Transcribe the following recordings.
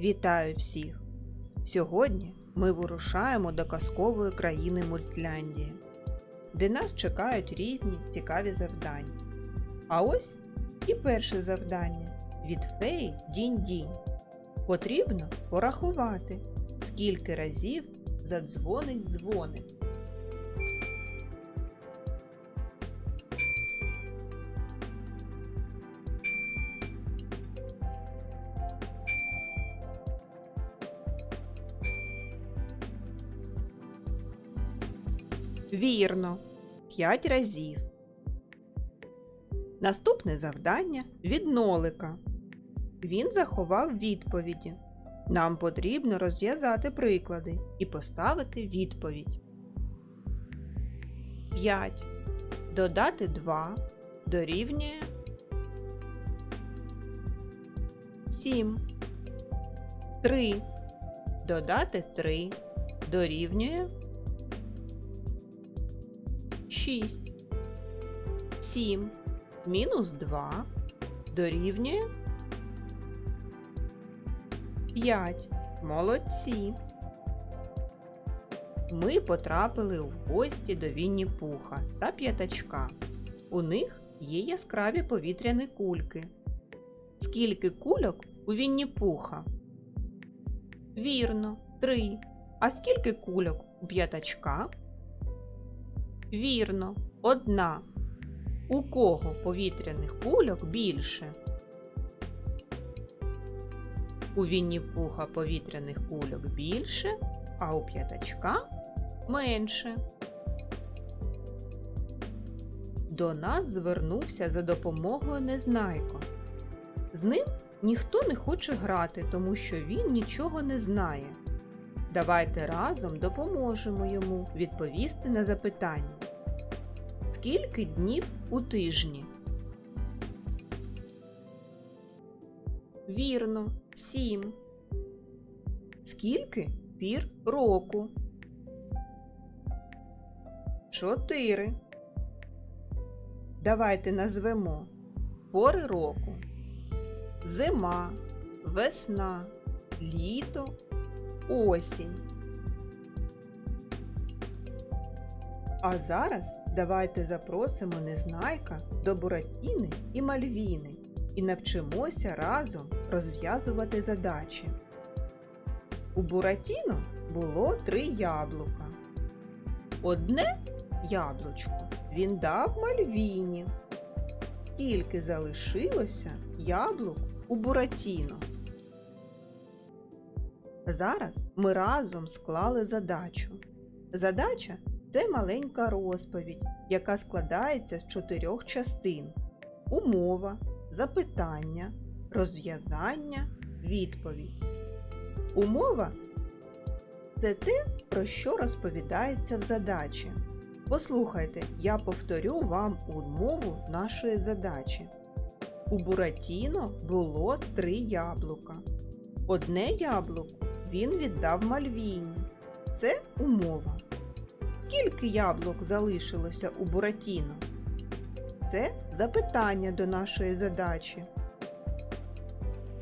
Вітаю всіх! Сьогодні ми вирушаємо до казкової країни Мультляндії, де нас чекають різні цікаві завдання. А ось і перше завдання від феї Дінь-Дінь. Потрібно порахувати, скільки разів задзвонить дзвоник. Вірно, 5 разів. Наступне завдання від нолика. Він заховав відповіді. Нам потрібно розв'язати приклади і поставити відповідь. 5. Додати 2 дорівнює 7. 3. Додати 3 дорівнює 6. 7 мінус 2 дорівнює 5. Молодці. Ми потрапили в гості до Вінні Пуха та п'ятачка. У них є яскраві повітряні кульки. Скільки кульок у Вінні Пуха? Вірно, три. А скільки кульок у п'ятачка? Вірно, одна. У кого повітряних кульок більше? У Вінні Пуха повітряних кульок більше, а у п'ятачка менше. До нас звернувся за допомогою Незнайко. З ним ніхто не хоче грати, тому що він нічого не знає. Давайте разом допоможемо йому відповісти на запитання. Скільки днів у тижні? Вірно, сім. Скільки пір року? Чотири. Давайте назвемо пори року. Зима, весна, літо, осінь. А зараз давайте запросимо Незнайка до Буратіни і Мальвіни і навчимося разом розв'язувати задачі. У Буратіно було три яблука. Одне яблучко він дав Мальвіні. Скільки залишилося яблук у Буратіно? Зараз ми разом склали задачу. Задача це маленька розповідь, яка складається з чотирьох частин: умова, запитання, розв'язання, відповідь. Умова це те, про що розповідається в задачі. Послухайте, я повторю вам умову нашої задачі. У Буратіно було три яблука. Одне яблуко він віддав Мальвіні. Це умова. Скільки яблук залишилося у Буратіно? Це запитання до нашої задачі.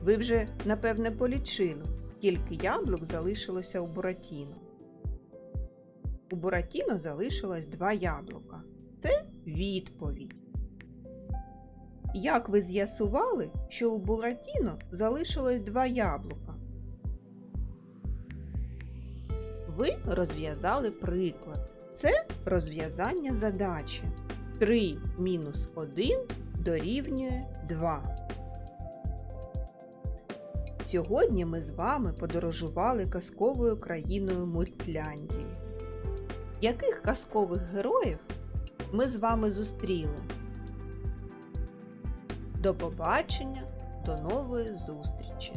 Ви вже, напевне, полічили, скільки яблук залишилося у Буратіно. У Буратіно залишилось два яблука. Це відповідь. Як ви з'ясували, що у Буратіно залишилось два яблука? Ви розв'язали приклад. Це розв'язання задачі. 3 мінус 1 дорівнює 2. Сьогодні ми з вами подорожували казковою країною Мультляндії. Яких казкових героїв ми з вами зустріли? До побачення, до нової зустрічі!